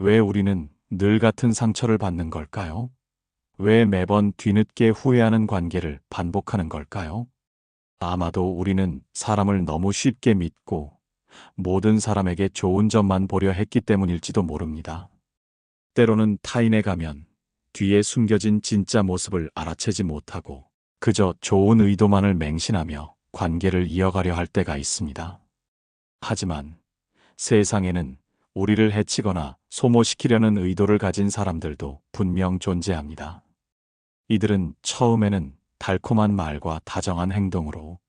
왜 우리는 늘 같은 상처를 받는 걸까요? 왜 매번 뒤늦게 후회하는 관계를 반복하는 걸까요? 아마도 우리는 사람을 너무 쉽게 믿고 모든 사람에게 좋은 점만 보려 했기 때문일지도 모릅니다. 때로는 타인에 가면 뒤에 숨겨진 진짜 모습을 알아채지 못하고 그저 좋은 의도만을 맹신하며 관계를 이어가려 할 때가 있습니다. 하지만 세상에는 우리를 해치거나 소모시키려는 의도를 가진 사람들도 분명 존재합니다. 이들은 처음에는 달콤한 말과 다정한 행동으로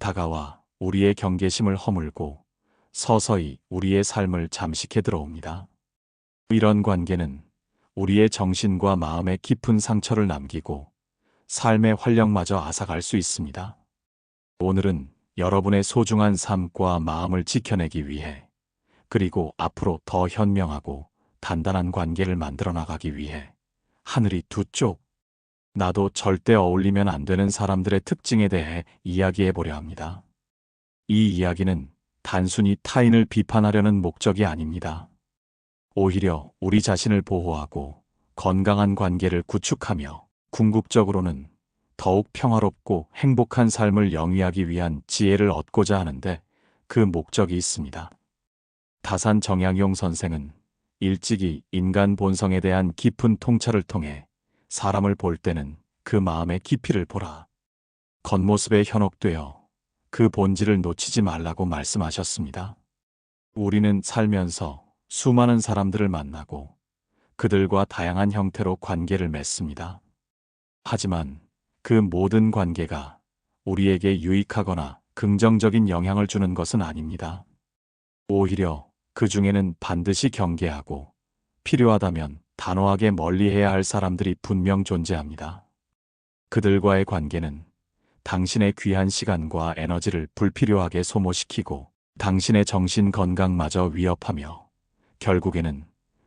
다가와 우리의 경계심을 허물고 서서히 우리의 삶을 잠식해 들어옵니다. 이런 관계는 우리의 정신과 마음에 깊은 상처를 남기고 삶의 활력마저 앗아갈 수 있습니다. 오늘은 여러분의 소중한 삶과 마음을 지켜내기 위해 그리고 앞으로 더 현명하고 단단한 관계를 만들어 나가기 위해 하늘이 두 쪽, 나도 절대 어울리면 안 되는 사람들의 특징에 대해 이야기해 보려 합니다. 이 이야기는 단순히 타인을 비판하려는 목적이 아닙니다. 오히려 우리 자신을 보호하고 건강한 관계를 구축하며 궁극적으로는 더욱 평화롭고 행복한 삶을 영위하기 위한 지혜를 얻고자 하는데 그 목적이 있습니다. 다산 정양용 선생은 일찍이 인간 본성에 대한 깊은 통찰을 통해 사람을 볼 때는 그 마음의 깊이를 보라. 겉모습에 현혹되어 그 본질을 놓치지 말라고 말씀하셨습니다. 우리는 살면서 수많은 사람들을 만나고 그들과 다양한 형태로 관계를 맺습니다. 하지만 그 모든 관계가 우리에게 유익하거나 긍정적인 영향을 주는 것은 아닙니다. 오히려 그 중에는 반드시 경계하고 필요하다면 단호하게 멀리해야 할 사람들이 분명 존재합니다. 그들과의 관계는 당신의 귀한 시간과 에너지를 불필요하게 소모시키고 당신의 정신 건강마저 위협하며 결국에는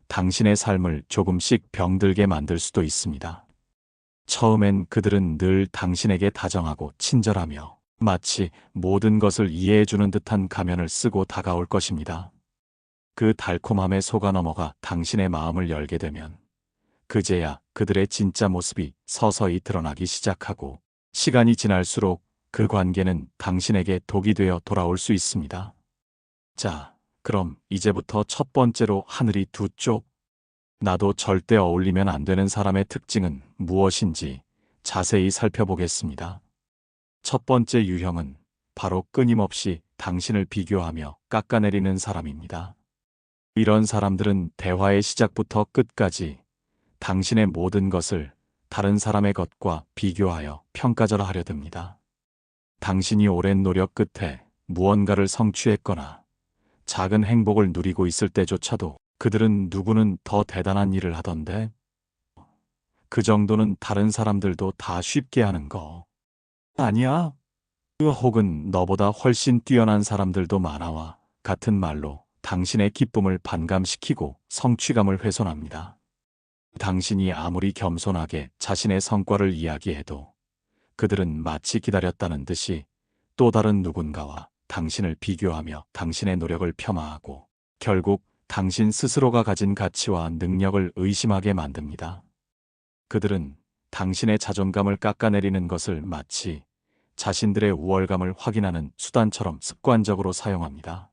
당신의 삶을 조금씩 병들게 만들 수도 있습니다. 처음엔 그들은 늘 당신에게 다정하고 친절하며 마치 모든 것을 이해해주는 듯한 가면을 쓰고 다가올 것입니다. 그 달콤함에 속아 넘어가 당신의 마음을 열게 되면 그제야 그들의 진짜 모습이 서서히 드러나기 시작하고 시간이 지날수록 그 관계는 당신에게 독이 되어 돌아올 수 있습니다. 자, 그럼 이제부터 첫 번째로 하늘이 두 쪽. 나도 절대 어울리면 안 되는 사람의 특징은 무엇인지 자세히 살펴보겠습니다. 첫 번째 유형은 바로 끊임없이 당신을 비교하며 깎아내리는 사람입니다. 이런 사람들은 대화의 시작부터 끝까지 당신의 모든 것을 다른 사람의 것과 비교하여 평가절하 하려 듭니다. 당신이 오랜 노력 끝에 무언가를 성취했거나 작은 행복을 누리고 있을 때조차도 그들은 누구는 더 대단한 일을 하던데 그 정도는 다른 사람들도 다 쉽게 하는 거 아니야? 혹은 너보다 훨씬 뛰어난 사람들도 많아와 같은 말로 당신의 기쁨을 반감시키고 성취감을 훼손합니다. 당신이 아무리 겸손하게 자신의 성과를 이야기해도 그들은 마치 기다렸다는 듯이 또 다른 누군가와 당신을 비교하며 당신의 노력을 폄하하고 결국 당신 스스로가 가진 가치와 능력을 의심하게 만듭니다. 그들은 당신의 자존감을 깎아내리는 것을 마치 자신들의 우월감을 확인하는 수단처럼 습관적으로 사용합니다.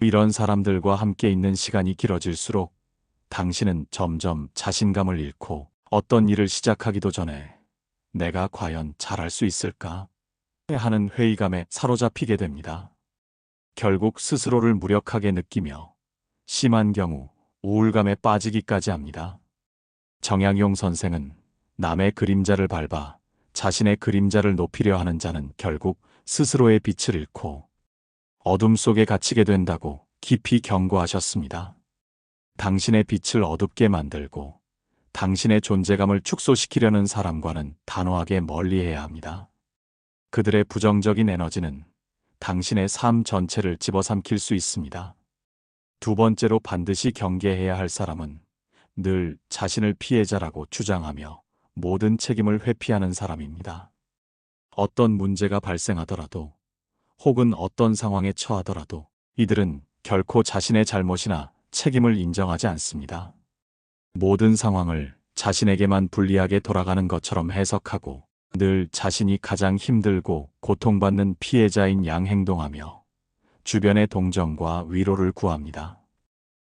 이런 사람들과 함께 있는 시간이 길어질수록 당신은 점점 자신감을 잃고 어떤 일을 시작하기도 전에 내가 과연 잘할 수 있을까? 하는 회의감에 사로잡히게 됩니다. 결국 스스로를 무력하게 느끼며 심한 경우 우울감에 빠지기까지 합니다. 정양용 선생은 남의 그림자를 밟아 자신의 그림자를 높이려 하는 자는 결국 스스로의 빛을 잃고 어둠 속에 갇히게 된다고 깊이 경고하셨습니다. 당신의 빛을 어둡게 만들고 당신의 존재감을 축소시키려는 사람과는 단호하게 멀리해야 합니다. 그들의 부정적인 에너지는 당신의 삶 전체를 집어삼킬 수 있습니다. 두 번째로 반드시 경계해야 할 사람은 늘 자신을 피해자라고 주장하며 모든 책임을 회피하는 사람입니다. 어떤 문제가 발생하더라도 혹은 어떤 상황에 처하더라도 이들은 결코 자신의 잘못이나 책임을 인정하지 않습니다. 모든 상황을 자신에게만 불리하게 돌아가는 것처럼 해석하고 늘 자신이 가장 힘들고 고통받는 피해자인 양 행동하며 주변의 동정과 위로를 구합니다.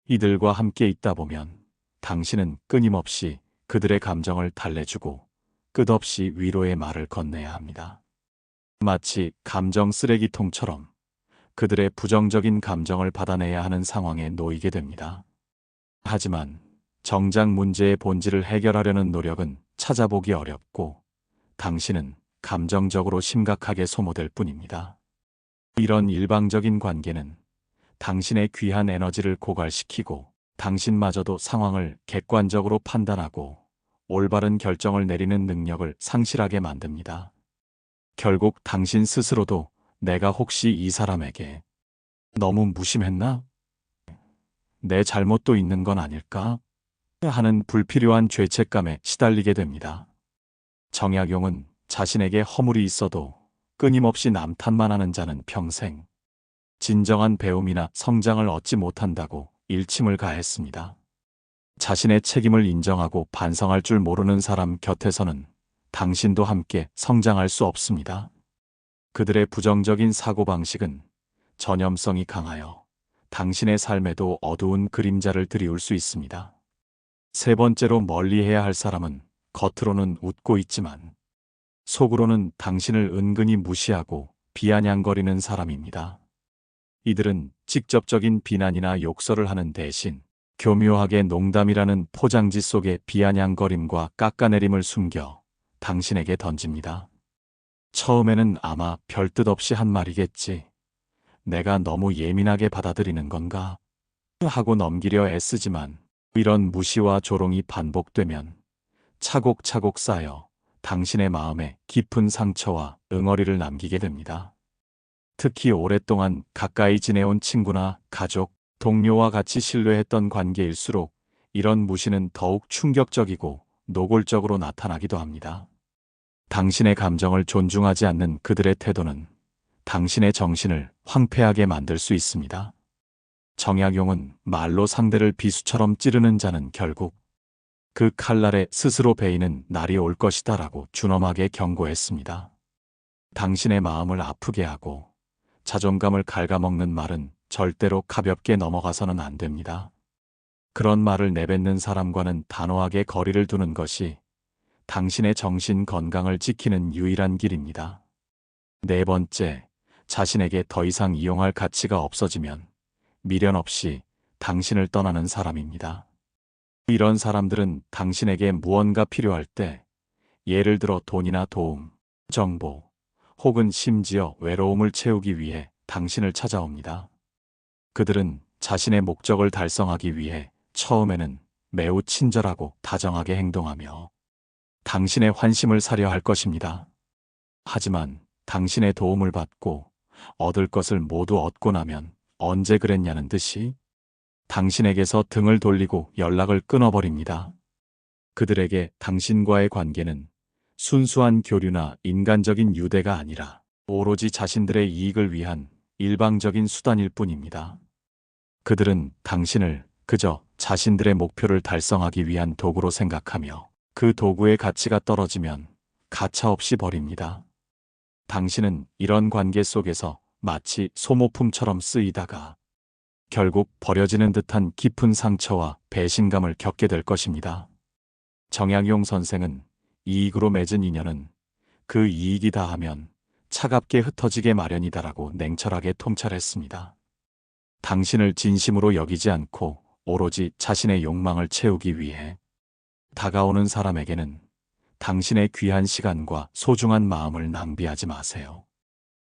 이들과 함께 있다 보면 당신은 끊임없이 그들의 감정을 달래주고 끝없이 위로의 말을 건네야 합니다. 마치 감정 쓰레기통처럼 그들의 부정적인 감정을 받아내야 하는 상황에 놓이게 됩니다. 하지만 정작 문제의 본질을 해결하려는 노력은 찾아보기 어렵고 당신은 감정적으로 심각하게 소모될 뿐입니다. 이런 일방적인 관계는 당신의 귀한 에너지를 고갈시키고 당신마저도 상황을 객관적으로 판단하고 올바른 결정을 내리는 능력을 상실하게 만듭니다. 결국 당신 스스로도 내가 혹시 이 사람에게 너무 무심했나? 내 잘못도 있는 건 아닐까? 하는 불필요한 죄책감에 시달리게 됩니다. 정약용은 자신에게 허물이 있어도 끊임없이 남탓만 하는 자는 평생 진정한 배움이나 성장을 얻지 못한다고 일침을 가했습니다. 자신의 책임을 인정하고 반성할 줄 모르는 사람 곁에서는 당신도 함께 성장할 수 없습니다. 그들의 부정적인 사고방식은 전염성이 강하여 당신의 삶에도 어두운 그림자를 들이울 수 있습니다. 세 번째로 멀리해야 할 사람은 겉으로는 웃고 있지만 속으로는 당신을 은근히 무시하고 비아냥거리는 사람입니다. 이들은 직접적인 비난이나 욕설을 하는 대신 교묘하게 농담이라는 포장지 속에 비아냥거림과 깎아내림을 숨겨 당신에게 던집니다. 처음에는 아마 별 뜻 없이 한 말이겠지. 내가 너무 예민하게 받아들이는 건가? 하고 넘기려 애쓰지만 이런 무시와 조롱이 반복되면 차곡차곡 쌓여 당신의 마음에 깊은 상처와 응어리를 남기게 됩니다. 특히 오랫동안 가까이 지내온 친구나 가족, 동료와 같이 신뢰했던 관계일수록 이런 무시는 더욱 충격적이고 노골적으로 나타나기도 합니다. 당신의 감정을 존중하지 않는 그들의 태도는 당신의 정신을 황폐하게 만들 수 있습니다. 정약용은 말로 상대를 비수처럼 찌르는 자는 결국 그 칼날에 스스로 베이는 날이 올 것이다 라고 준엄하게 경고했습니다. 당신의 마음을 아프게 하고 자존감을 갉아먹는 말은 절대로 가볍게 넘어가서는 안 됩니다. 그런 말을 내뱉는 사람과는 단호하게 거리를 두는 것이 당신의 정신 건강을 지키는 유일한 길입니다. 네 번째, 자신에게 더 이상 이용할 가치가 없어지면 미련 없이 당신을 떠나는 사람입니다. 이런 사람들은 당신에게 무언가 필요할 때, 예를 들어 돈이나 도움, 정보, 혹은 심지어 외로움을 채우기 위해 당신을 찾아옵니다. 그들은 자신의 목적을 달성하기 위해 처음에는 매우 친절하고 다정하게 행동하며 당신의 환심을 사려 할 것입니다. 하지만 당신의 도움을 받고 얻을 것을 모두 얻고 나면 언제 그랬냐는 듯이 당신에게서 등을 돌리고 연락을 끊어버립니다. 그들에게 당신과의 관계는 순수한 교류나 인간적인 유대가 아니라 오로지 자신들의 이익을 위한 일방적인 수단일 뿐입니다. 그들은 당신을 그저 자신들의 목표를 달성하기 위한 도구로 생각하며 그 도구의 가치가 떨어지면 가차없이 버립니다. 당신은 이런 관계 속에서 마치 소모품처럼 쓰이다가 결국 버려지는 듯한 깊은 상처와 배신감을 겪게 될 것입니다. 정약용 선생은 이익으로 맺은 인연은 그 이익이 다하면 차갑게 흩어지게 마련이다라고 냉철하게 통찰했습니다. 당신을 진심으로 여기지 않고 오로지 자신의 욕망을 채우기 위해 다가오는 사람에게는 당신의 귀한 시간과 소중한 마음을 낭비하지 마세요.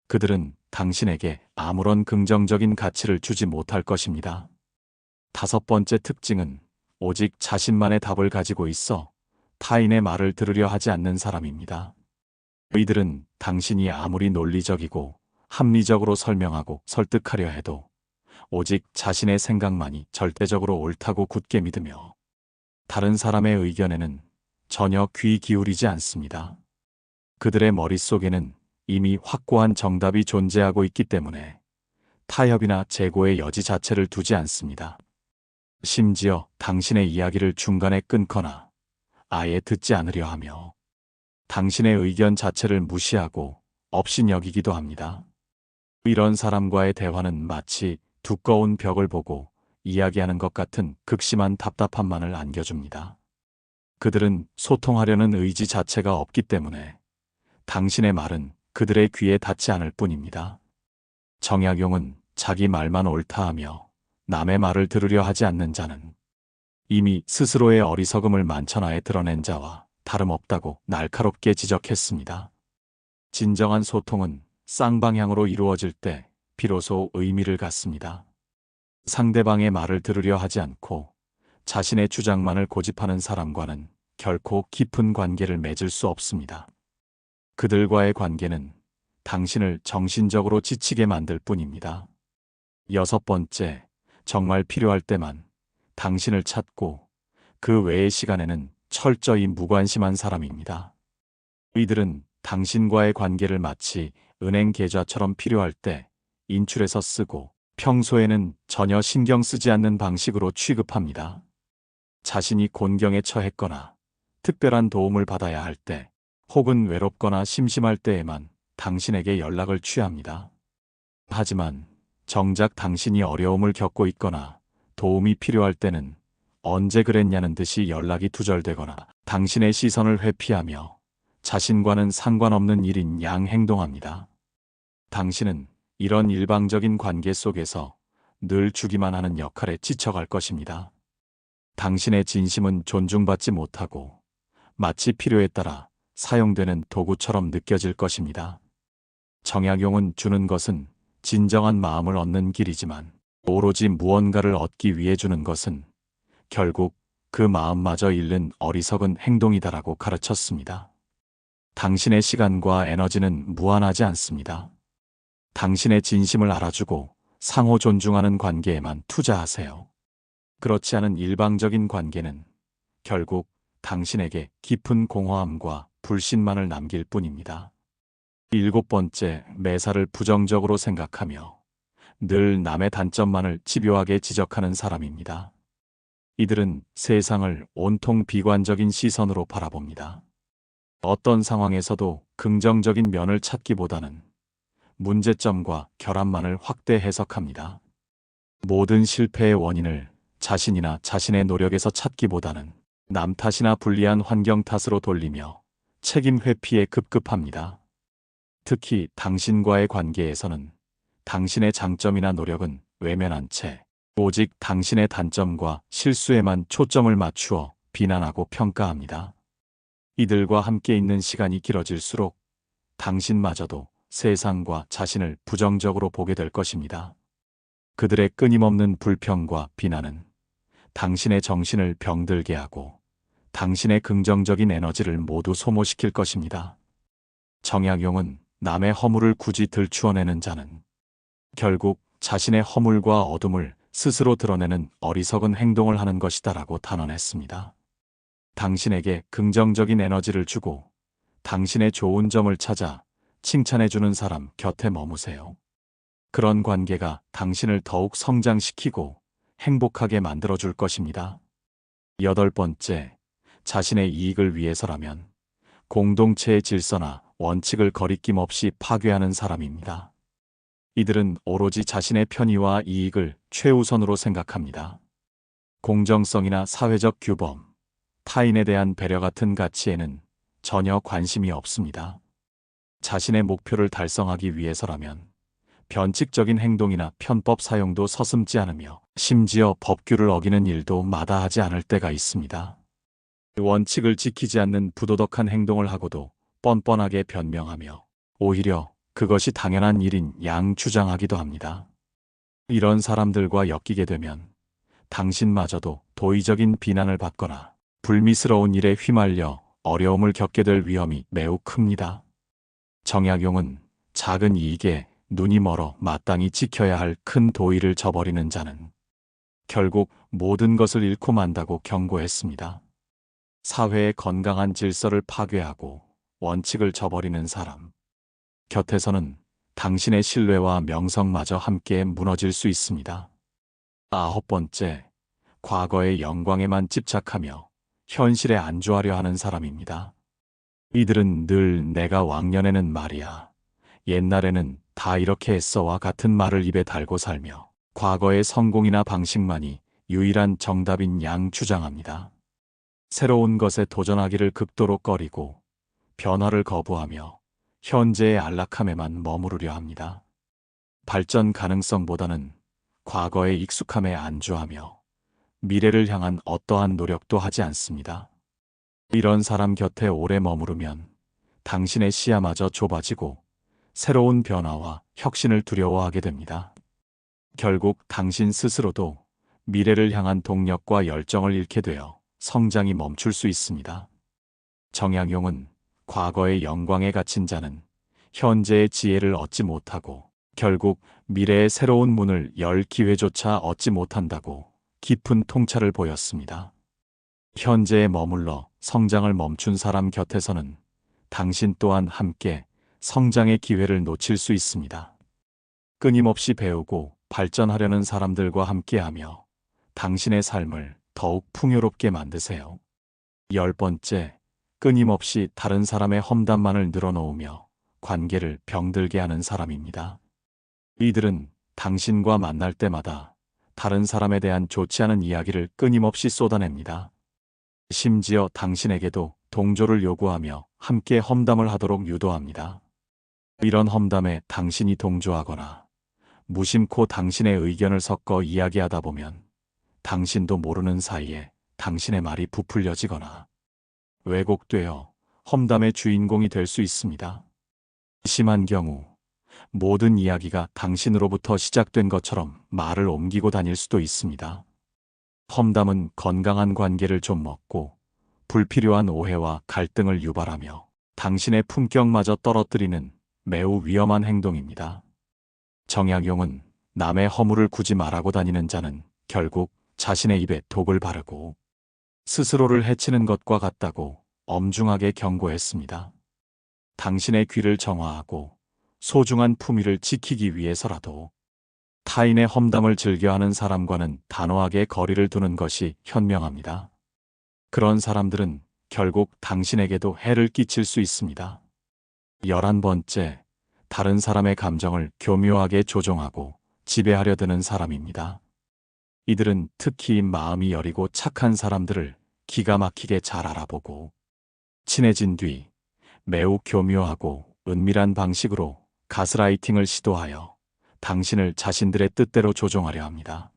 그들은 당신에게 아무런 긍정적인 가치를 주지 못할 것입니다. 다섯 번째 특징은 오직 자신만의 답을 가지고 있어 타인의 말을 들으려 하지 않는 사람입니다. 이들은 당신이 아무리 논리적이고 합리적으로 설명하고 설득하려 해도 오직 자신의 생각만이 절대적으로 옳다고 굳게 믿으며 다른 사람의 의견에는 전혀 귀 기울이지 않습니다. 그들의 머릿속에는 이미 확고한 정답이 존재하고 있기 때문에 타협이나 재고의 여지 자체를 두지 않습니다. 심지어 당신의 이야기를 중간에 끊거나 아예 듣지 않으려 하며 당신의 의견 자체를 무시하고 업신여기기도 합니다. 이런 사람과의 대화는 마치 두꺼운 벽을 보고 이야기하는 것 같은 극심한 답답함만을 안겨줍니다. 그들은 소통하려는 의지 자체가 없기 때문에 당신의 말은 그들의 귀에 닿지 않을 뿐입니다. 정약용은 자기 말만 옳다 하며 남의 말을 들으려 하지 않는 자는 이미 스스로의 어리석음을 만천하에 드러낸 자와 다름없다고 날카롭게 지적했습니다. 진정한 소통은 쌍방향으로 이루어질 때 비로소 의미를 갖습니다. 상대방의 말을 들으려 하지 않고 자신의 주장만을 고집하는 사람과는 결코 깊은 관계를 맺을 수 없습니다. 그들과의 관계는 당신을 정신적으로 지치게 만들 뿐입니다. 여섯 번째, 정말 필요할 때만 당신을 찾고 그 외의 시간에는 철저히 무관심한 사람입니다. 이들은 당신과의 관계를 마치 은행 계좌처럼 필요할 때 인출해서 쓰고 평소에는 전혀 신경 쓰지 않는 방식으로 취급합니다. 자신이 곤경에 처했거나 특별한 도움을 받아야 할 때 혹은 외롭거나 심심할 때에만 당신에게 연락을 취합니다. 하지만 정작 당신이 어려움을 겪고 있거나 도움이 필요할 때는 언제 그랬냐는 듯이 연락이 두절되거나 당신의 시선을 회피하며 자신과는 상관없는 일인 양 행동합니다. 당신은 이런 일방적인 관계 속에서 늘 주기만 하는 역할에 지쳐갈 것입니다. 당신의 진심은 존중받지 못하고 마치 필요에 따라 사용되는 도구처럼 느껴질 것입니다. 정약용은 주는 것은 진정한 마음을 얻는 길이지만 오로지 무언가를 얻기 위해 주는 것은 결국 그 마음마저 잃는 어리석은 행동이다라고 가르쳤습니다. 당신의 시간과 에너지는 무한하지 않습니다. 당신의 진심을 알아주고 상호 존중하는 관계에만 투자하세요. 그렇지 않은 일방적인 관계는 결국 당신에게 깊은 공허함과 불신만을 남길 뿐입니다. 일곱 번째, 매사를 부정적으로 생각하며 늘 남의 단점만을 집요하게 지적하는 사람입니다. 이들은 세상을 온통 비관적인 시선으로 바라봅니다. 어떤 상황에서도 긍정적인 면을 찾기보다는 문제점과 결함만을 확대 해석합니다. 모든 실패의 원인을 자신이나 자신의 노력에서 찾기보다는 남 탓이나 불리한 환경 탓으로 돌리며 책임 회피에 급급합니다. 특히 당신과의 관계에서는 당신의 장점이나 노력은 외면한 채 오직 당신의 단점과 실수에만 초점을 맞추어 비난하고 평가합니다. 이들과 함께 있는 시간이 길어질수록 당신마저도 세상과 자신을 부정적으로 보게 될 것입니다. 그들의 끊임없는 불평과 비난은 당신의 정신을 병들게 하고 당신의 긍정적인 에너지를 모두 소모시킬 것입니다. 정약용은 남의 허물을 굳이 들추어내는 자는 결국 자신의 허물과 어둠을 스스로 드러내는 어리석은 행동을 하는 것이다라고 단언했습니다. 당신에게 긍정적인 에너지를 주고 당신의 좋은 점을 찾아 칭찬해주는 사람 곁에 머무세요. 그런 관계가 당신을 더욱 성장시키고 행복하게 만들어줄 것입니다. 여덟 번째, 자신의 이익을 위해서라면 공동체의 질서나 원칙을 거리낌 없이 파괴하는 사람입니다. 이들은 오로지 자신의 편의와 이익을 최우선으로 생각합니다. 공정성이나 사회적 규범, 타인에 대한 배려 같은 가치에는 전혀 관심이 없습니다. 자신의 목표를 달성하기 위해서라면 변칙적인 행동이나 편법 사용도 서슴지 않으며 심지어 법규를 어기는 일도 마다하지 않을 때가 있습니다. 원칙을 지키지 않는 부도덕한 행동을 하고도 뻔뻔하게 변명하며 오히려 그것이 당연한 일인 양 주장하기도 합니다. 이런 사람들과 엮이게 되면 당신마저도 도의적인 비난을 받거나 불미스러운 일에 휘말려 어려움을 겪게 될 위험이 매우 큽니다. 정약용은 작은 이익에 눈이 멀어 마땅히 지켜야 할 큰 도의를 저버리는 자는 결국 모든 것을 잃고 만다고 경고했습니다. 사회의 건강한 질서를 파괴하고 원칙을 저버리는 사람. 곁에서는 당신의 신뢰와 명성마저 함께 무너질 수 있습니다. 아홉 번째, 과거의 영광에만 집착하며 현실에 안주하려 하는 사람입니다. 이들은 늘 내가 왕년에는 말이야. 옛날에는 다 이렇게 했어와 같은 말을 입에 달고 살며 과거의 성공이나 방식만이 유일한 정답인 양 주장합니다. 새로운 것에 도전하기를 극도로 꺼리고 변화를 거부하며 현재의 안락함에만 머무르려 합니다. 발전 가능성보다는 과거의 익숙함에 안주하며 미래를 향한 어떠한 노력도 하지 않습니다. 이런 사람 곁에 오래 머무르면 당신의 시야마저 좁아지고 새로운 변화와 혁신을 두려워하게 됩니다. 결국 당신 스스로도 미래를 향한 동력과 열정을 잃게 되어 성장이 멈출 수 있습니다. 정약용은 과거의 영광에 갇힌 자는 현재의 지혜를 얻지 못하고 결국 미래의 새로운 문을 열 기회조차 얻지 못한다고 깊은 통찰을 보였습니다. 현재에 머물러 성장을 멈춘 사람 곁에서는 당신 또한 함께 성장의 기회를 놓칠 수 있습니다. 끊임없이 배우고 발전하려는 사람들과 함께하며 당신의 삶을 더욱 풍요롭게 만드세요. 열 번째, 끊임없이 다른 사람의 험담만을 늘어놓으며 관계를 병들게 하는 사람입니다. 이들은 당신과 만날 때마다 다른 사람에 대한 좋지 않은 이야기를 끊임없이 쏟아냅니다. 심지어 당신에게도 동조를 요구하며 함께 험담을 하도록 유도합니다. 이런 험담에 당신이 동조하거나 무심코 당신의 의견을 섞어 이야기하다 보면 당신도 모르는 사이에 당신의 말이 부풀려지거나 왜곡되어 험담의 주인공이 될 수 있습니다. 심한 경우 모든 이야기가 당신으로부터 시작된 것처럼 말을 옮기고 다닐 수도 있습니다. 험담은 건강한 관계를 좀 먹고 불필요한 오해와 갈등을 유발하며 당신의 품격마저 떨어뜨리는 매우 위험한 행동입니다. 정약용은 남의 허물을 굳이 말하고 다니는 자는 결국 자신의 입에 독을 바르고 스스로를 해치는 것과 같다고 엄중하게 경고했습니다. 당신의 귀를 정화하고 소중한 품위를 지키기 위해서라도 타인의 험담을 즐겨하는 사람과는 단호하게 거리를 두는 것이 현명합니다. 그런 사람들은 결국 당신에게도 해를 끼칠 수 있습니다. 열한 번째, 다른 사람의 감정을 교묘하게 조종하고 지배하려 드는 사람입니다. 이들은 특히 마음이 여리고 착한 사람들을 기가 막히게 잘 알아보고 친해진 뒤 매우 교묘하고 은밀한 방식으로 가스라이팅을 시도하여 당신을 자신들의 뜻대로 조종하려 합니다.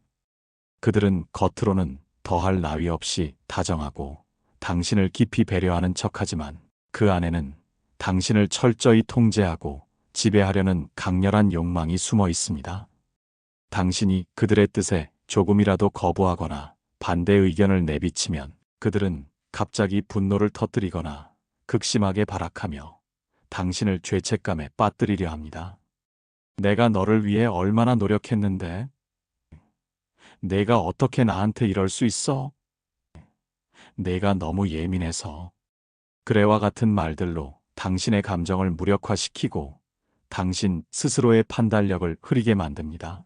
그들은 겉으로는 더할 나위 없이 다정하고 당신을 깊이 배려하는 척하지만 그 안에는 당신을 철저히 통제하고 지배하려는 강렬한 욕망이 숨어 있습니다. 당신이 그들의 뜻에 조금이라도 거부하거나 반대 의견을 내비치면 그들은 갑자기 분노를 터뜨리거나 극심하게 발악하며 당신을 죄책감에 빠뜨리려 합니다. 내가 너를 위해 얼마나 노력했는데? 내가 어떻게 나한테 이럴 수 있어? 내가 너무 예민해서. 그래와 같은 말들로 당신의 감정을 무력화시키고 당신 스스로의 판단력을 흐리게 만듭니다.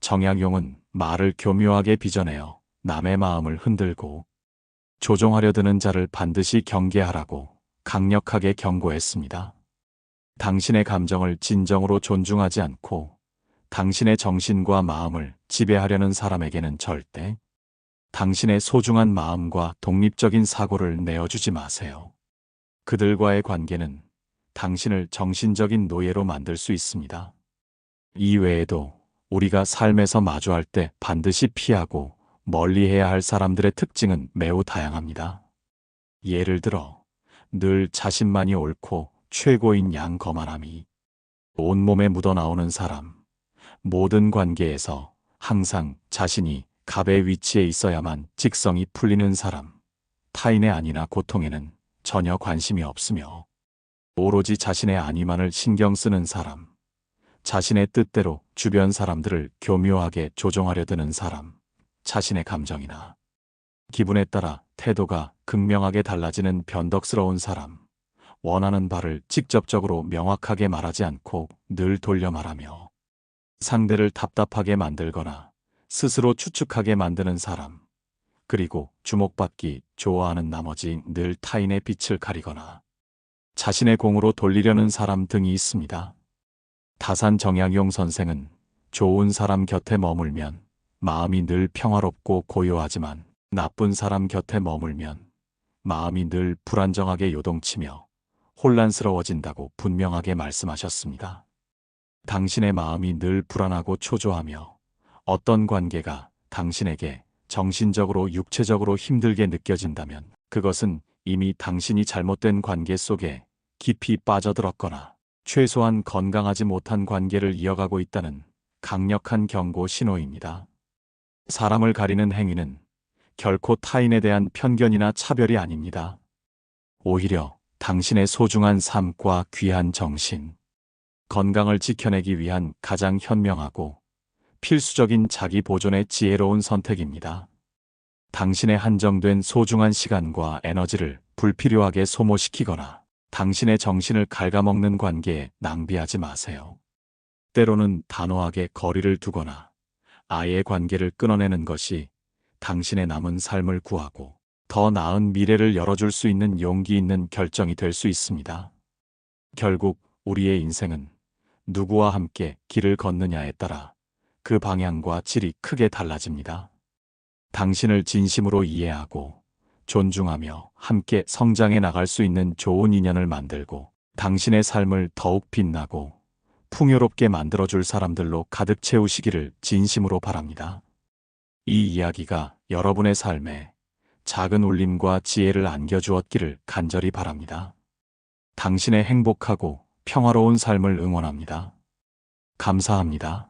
정약용은 말을 교묘하게 빚어내어 남의 마음을 흔들고 조종하려 드는 자를 반드시 경계하라고 강력하게 경고했습니다. 당신의 감정을 진정으로 존중하지 않고 당신의 정신과 마음을 지배하려는 사람에게는 절대 당신의 소중한 마음과 독립적인 사고를 내어주지 마세요. 그들과의 관계는 당신을 정신적인 노예로 만들 수 있습니다. 이 외에도 우리가 삶에서 마주할 때 반드시 피하고 멀리 해야 할 사람들의 특징은 매우 다양합니다. 예를 들어, 늘 자신만이 옳고 최고인 양 거만함이 온몸에 묻어나오는 사람, 모든 관계에서 항상 자신이 갑의 위치에 있어야만 직성이 풀리는 사람, 타인의 안위나 고통에는 전혀 관심이 없으며 오로지 자신의 안위만을 신경 쓰는 사람, 자신의 뜻대로 주변 사람들을 교묘하게 조종하려 드는 사람, 자신의 감정이나 기분에 따라 태도가 극명하게 달라지는 변덕스러운 사람, 원하는 바를 직접적으로 명확하게 말하지 않고 늘 돌려 말하며 상대를 답답하게 만들거나 스스로 추측하게 만드는 사람, 그리고 주목받기 좋아하는 나머지 늘 타인의 빛을 가리거나 자신의 공으로 돌리려는 사람 등이 있습니다. 다산 정약용 선생은 좋은 사람 곁에 머물면 마음이 늘 평화롭고 고요하지만 나쁜 사람 곁에 머물면 마음이 늘 불안정하게 요동치며 혼란스러워진다고 분명하게 말씀하셨습니다. 당신의 마음이 늘 불안하고 초조하며 어떤 관계가 당신에게 정신적으로 육체적으로 힘들게 느껴진다면 그것은 이미 당신이 잘못된 관계 속에 깊이 빠져들었거나 최소한 건강하지 못한 관계를 이어가고 있다는 강력한 경고 신호입니다. 사람을 가리는 행위는 결코 타인에 대한 편견이나 차별이 아닙니다. 오히려 당신의 소중한 삶과 귀한 정신, 건강을 지켜내기 위한 가장 현명하고 필수적인 자기 보존의 지혜로운 선택입니다. 당신의 한정된 소중한 시간과 에너지를 불필요하게 소모시키거나 당신의 정신을 갉아먹는 관계에 낭비하지 마세요. 때로는 단호하게 거리를 두거나 아예 관계를 끊어내는 것이 당신의 남은 삶을 구하고 더 나은 미래를 열어줄 수 있는 용기 있는 결정이 될 수 있습니다. 결국 우리의 인생은 누구와 함께 길을 걷느냐에 따라 그 방향과 질이 크게 달라집니다. 당신을 진심으로 이해하고 존중하며 함께 성장해 나갈 수 있는 좋은 인연을 만들고 당신의 삶을 더욱 빛나고 풍요롭게 만들어줄 사람들로 가득 채우시기를 진심으로 바랍니다. 이 이야기가 여러분의 삶에 작은 울림과 지혜를 안겨주었기를 간절히 바랍니다. 당신의 행복하고 평화로운 삶을 응원합니다. 감사합니다.